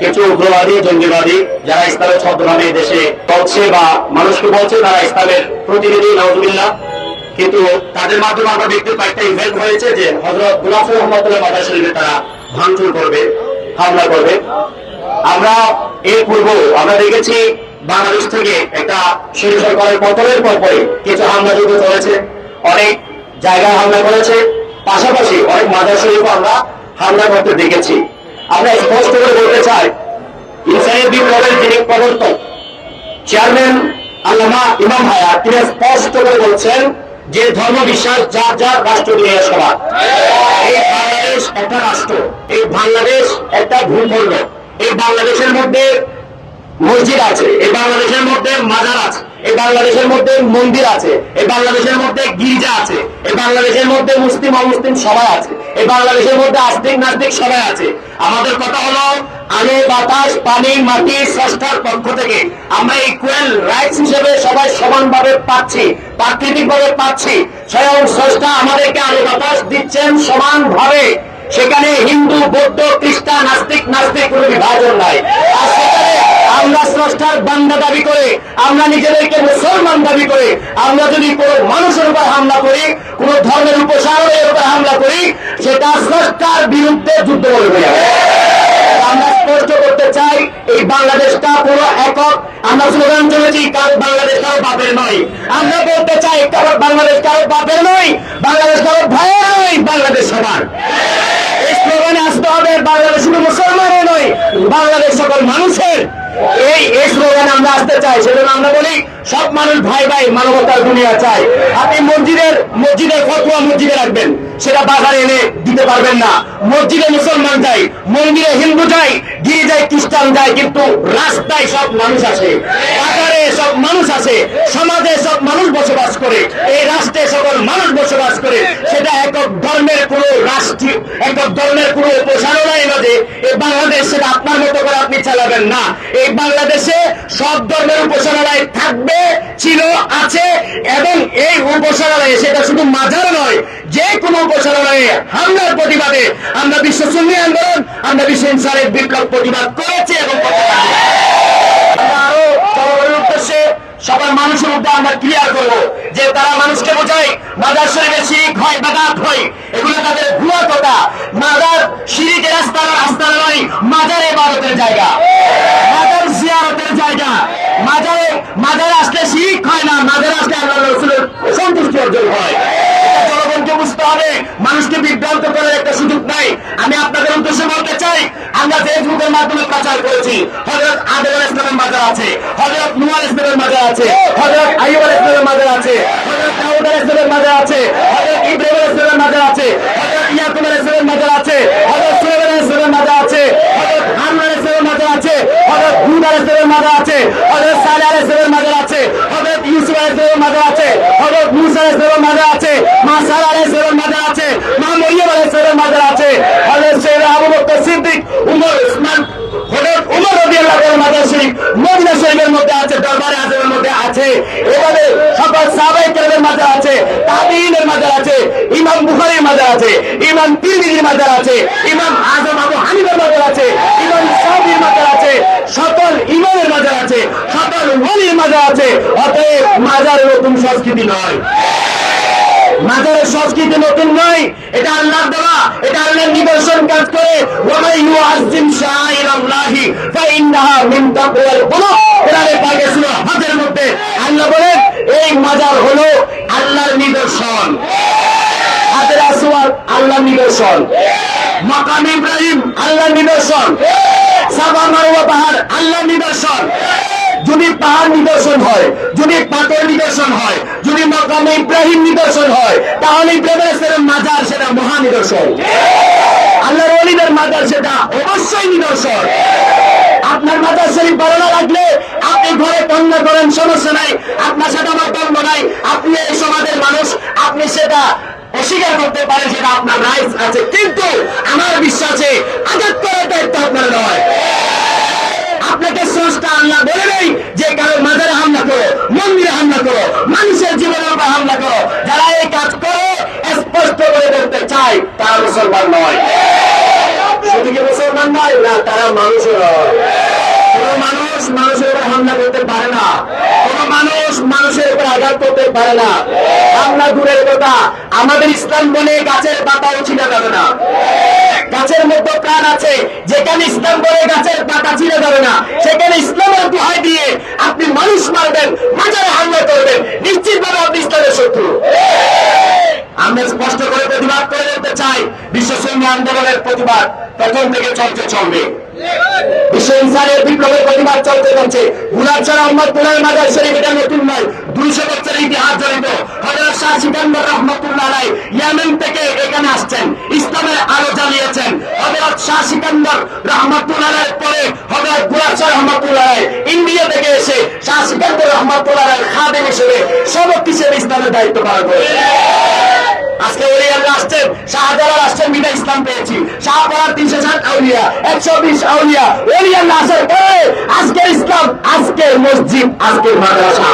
কিছু উগ্রবাদী, জঙ্গিবাদী যারা ইসলামের ছদ্মনামে দেশে বলছে বা মানুষকে বলছে, তারা ইসলামের প্রতিনিধি নজরুল্লাহ কিন্তু তাদের মাধ্যমে আমরা দেখতে পাই, একটা ইভেন্ট হয়েছে যে হজরত গুলাফ রহমতুল্লাহ মাদার শরীফে তারা ভাঙচুর করবে, হামলা করবে। আমরা এর পূর্ব আমরা দেখেছি বাংলাদেশ থেকে একটা শরীর সরকারের পতনের পর পরে কিছু হামলা যুদ্ধ চলেছে, অনেক জায়গায় হামলা করেছে, পাশাপাশি অনেক মাদার শরীফ আমরা হামলা করতে দেখেছি। আমরা স্পষ্ট করে বলতে চাই ইসরায়েল বিপ্লবের যিনি প্রবর্তক চেয়ারম্যান আল্লামা ইমাম ভাইয়া তিনি স্পষ্ট করে বলছেন যে ধর্ম বিশ্বাস যার যার রাষ্ট্র নিয়ে সবার এই বাংলাদেশ একটা রাষ্ট্র, এই বাংলাদেশ একটা ভূখণ্ড, এই বাংলাদেশের মধ্যে মসজিদ আছে, এই বাংলাদেশের মধ্যে মাজার আছে, এই বাংলাদেশের মধ্যে মন্দির আছে, এই বাংলাদেশের মধ্যে গির্জা আছে, এই বাংলাদেশের মধ্যে মুসলিম অমুসলিম সবাই আছে, এই বাংলাদেশের মধ্যে আস্তিক নাস্তিক সবাই আছে আমাদের কথা হলো, আলো, বাতাস, পানি, মাটি, স্রষ্টার পক্ষ থেকে আমরা ইকুয়াল রাইটস হিসেবে সবাই সমানভাবে পাচ্ছি প্রাকৃতিক ভাবে পাচ্ছি। স্বয়ং স্রষ্টা আমাদেরকে আলো, বাতাস দিচ্ছেন সমানভাবে। সেখানে হিন্দু, বৌদ্ধ, খ্রিস্টান নাস্তিক নাস্তিক কোনো বিভাজন নাই। আমরা স্রষ্টার বান্দা দাবি করে, আমরা নিজেদেরকে মুসলমান দাবি করে, আমরা যদি কোনো মানুষের উপর হামলা করি, কোন ধর্মের উপসারের উপর হামলা করি সেটা স্রষ্টার বিরুদ্ধে যুদ্ধ করবে আমরা স্পষ্ট করতে চাই এই বাংলাদেশটা পুরো একক। আমরা স্লোগান চলেছি কারও বাংলাদেশ কারও বাপের নয়। আমরা বলতে চাই কারও বাংলাদেশ কারও বাপের নয়, বাংলাদেশ কারও ভয়ের নয়, বাংলাদেশ সবার এই স্লোগানে আসতে হবে বাংলাদেশ শুধু মুসলমানের নয় বাংলাদেশ সকল মানুষের এই স্লোগানে আমরা আসতে চাই, সেজন্য আমরা বলি, সব মানুষ ভাই ভাই মানবতার দুনিয়া চাই। আপনি মসজিদের মসজিদের ফতুয়া মসজিদে রাখবেন, সেটা বাজারে এনে দিতে পারবেন না। মসজিদে মুসলমান যাই, মন্দিরে হিন্দু যাই গির্জায় খ্রিস্টান যায় কিন্তু রাস্তায় সব মানুষ আসে, বাজারে সব মানুষ আসে, সমাজে সব মানুষ বসবাস করে, এই রাষ্ট্রে সকল মানুষ বসবাস করে, সেটা একক ধর্মের কোন রাষ্ট্রীয় একক ধর্মের কোন উপসারণাই নদে এই বাংলাদেশ সেটা আপনার মতো করে আপনি চালাবেন না। এই বাংলাদেশে সব ধর্মের উপাসনালয় থাকবে, ছিল, আছে, এবং এই উপাসনালয়ে সেটা শুধু মাজার নয়, যে কোনো উপাসনালয়ে হামলার প্রতিবাদে আমরা বিশ্ব সুন্নি আন্দোলন, আমরা বিশ্ব ইনসানের বিপ্লব প্রতিবাদ করেছি এবং সবার মানুষের মধ্যে আমরা ক্লিয়ার করব যে তারা মানুষকে বোঝায়, মাদার শরীরে শিরিক হয় বাগাত হয় এগুলো তাদের ভুয়া কথা মাদার শিরিকের আস্তানা আস্তানা নয় মাজার এবারতের জায়গা। মাজার জিয়ারতের জায়গা। মাজারে মাজারে আসলে শিরিক হয় না, মাজারে আসলে আল্লাহ রসুলের সন্তুষ্টি অর্জন হয়। মানুষকে বিভ্রান্ত করার একটা সুযোগ নাই। আমি আপনাদের উদ্দেশ্যে বলতে চাই, আমরা ফেসবুকের মাধ্যমে প্রচার করেছি। হজরত আল ইসলামের মাজার আছে হজরত নুয়াল ইসলামের মাজার আছে হজরত ইসলামের মাজার আছে হজরত ইসলামের মাজার আছে হজরত ইব্রাহিম ইসলামের মাজার আছে হজরত ইসলামের মাজার আছে হজরত সুলাইমান আল ইসলামের মাজার আছে হজরত হারুন আল ইসলামের মাজার আছে হজরত হুদ আল ইসলামের মাজার আছে হজরত সালেহ আল ইসলামের মাজার আছে হজরত ইউসুফ আল ইসলামের মাজার আছে হজরত মুসা আল ইসলামের মাজার আছে মা সারা আল ইসলামের মাজার আছে, মা মরিয়ম আল ইসলামের মাজার আছে। হজরত সৈয়দ আবু বকর সিদ্দিক, উমর উসমান, হজরত উমর রাদিয়াল্লাহু আনহু মাজার শরীফ, মদিনা শরীফের মধ্যে আছে, দরবারে এভাবে সকল সাহাবায়ে মাজার আছে সকল ইমামের মাজার আছে। অতএব মাজার নতুন সংস্কৃতি নয়। মাজারের সংস্কৃতি নতুন নয়। এটা আল্লাহ দেওয়া। এটা আল্লাহ নিদর্শন কাজ করে। ওয়ামাই ইউআযিম শাইরাল্লাহি, ফাইন্নাহা মিন তাকওয়াল কুলুব। কোরআনে পাকে সূরা হজের মধ্যে আল্লাহ বলেন, এই মাজার হলো আল্লাহর নিদর্শন। হাতের আসওয়াদ আল্লাহর নিদর্শন। মাকাম ইব্রাহিম আল্লাহর নিদর্শন। সাবা মারওয়া পাহাড় আল্লাহর নিদর্শন। যদি পাহাড় নিদর্শন হয়, যদি পাথর নিদর্শন হয়, যদি মকামে ইব্রাহিম নিদর্শন হয়, তাহলে ইব্রাহিমের মাজার সেটা মহা নিদর্শন। আল্লাহর অলিদের মাজার সেটা অবশ্যই নিদর্শন। আপনার মাজার শরীফ ভালো না লাগলে আপনি ঘরে বন্ধ করেন, সমস্যা নাই। আপনার সাথে আমার বন্ধ নাই। আপনি এই সমাজের মানুষ, আপনি সেটা অস্বীকার করতে পারেন, সেটা আপনার রাইটস আছে। কিন্তু আমার বিশ্বাসে আঘাত করার দায়িত্ব আপনার নয়। আল্লাহ বলে নেই যে কারও মাজারে হামলা করো, মন্দিরে হামলা করো, মানুষের জীবনের উপর হামলা করো। যারা এই কাজ করো, স্পষ্ট করে বলতে চাই তারা মুসলমান নয়। সেদিকে মুসলমান নয়? না, তারা মানুষের কোন মানুষ মানুষের উপর হামলা করতে পারে না। কোন মানুষ মানুষের উপর আঘাত করতে পারে না। হামলা দূরের কথা। আমাদের ইসলাম বলে গাছের পাতাও ছিঁড়ে যাবে না। গাছের মধ্যে প্রাণ আছে, যেখানে ইসলাম বলে গাছের পাতা ছিঁড়ে যাবে না, সেখানে ইসলামের দোহাই দিয়ে আপনি মানুষ মারবেন, মাজারে হামলা করবেন। নিশ্চিতভাবে আপনি ইসলামের শত্রু। আমরা স্পষ্ট করে প্রতিবাদ করে দিতে চাই, বিশ্ব সৈন্য আন্দোলনের প্রতিবাদ প্রথম থেকে চলতে চলবে। ইনসানের বিপ্লবের প্রতিবাদ চলতে চলছে গুলাব ছাড়া আহমদ পুনের মাজার শরীফ এটা নতুন নয়। দুইশো বছরের ইতিহাস জড়িত। হজরত শাহ সিকান্দার রহমতুল্লাহ আলাই ইয়ামেন থেকে এখানে আসছেন। ইসলামের আলো জ্বালিয়েছেন হজরত শাহ সিকান্দর রহমতুল্লাহ আলাইয়ের পরে হজরত গুলাব শাহ রহমতুল্লাহ আলাই ইন্ডিয়া থেকে এসে শাহ সিকান্দার রহমতুল্লাহ আলাই খাদেম হিসেবে সবক হিসেবে ইসলামের দায়িত্ব পালন করেছে আজকে ওলি আল্লাহ বিনা ইসলাম পেয়েছি। শাহপাড়ার তিনশো ষাট আউলিয়া, একশো বিশ আউলিয়া আজকের ইসলাম মসজিদ মাদ্রাসা।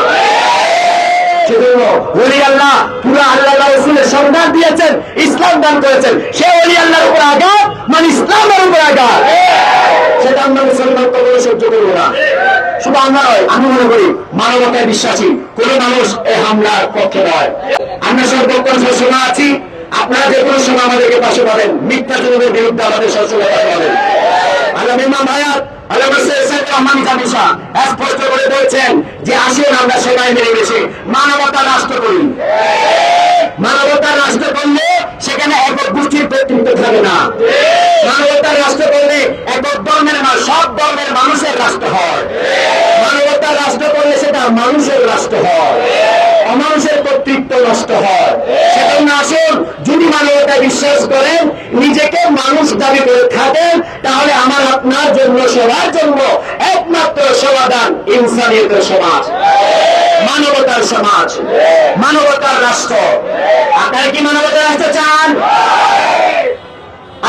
ইসলাম দান করেছেন। সে ওলি আল্লাহর উপর আঘাত মানে ইসলামের উপর আঘাত। সেটা আমরা মুসলমান কখনো সহ্য করব না। শুধু আমরা নয়, আমি মনে করি মানবতায় বিশ্বাসী, কোন মানুষ এই হামলার পক্ষে নয়। আমরা সর্বক্ষণ সবসময় আছি আপনারা যে কোনো সময় আমাদেরকে পাশে পাবেন। মিথ্যা জনের বিরুদ্ধে আমাদের সবসময় পাবেন করে না। মানবতার রাষ্ট্র করলে একক ধর্মের সব ধর্মের মানুষের রাষ্ট্র হয়। মানবতার রাষ্ট্র করলে সেটা মানুষের রাষ্ট্র হয়। অমানুষের কর্তৃত্ব নষ্ট হয়। সেজন্য আসুন যদি বিশ্বাস করেন, নিজেকে মানুষ দাবি করে থাকেন, তাহলে আমার আপনার জন্য, সবার জন্য একমাত্র সমাধান ইনসানিয়তের সমাজ, মানবতার সমাজ, মানবতার রাষ্ট্র। আপনারা কি মানবতার রাষ্ট্র চান?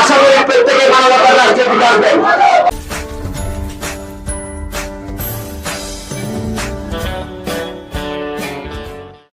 আশা করি প্রত্যেকে মানবতার রাষ্ট্রে দেন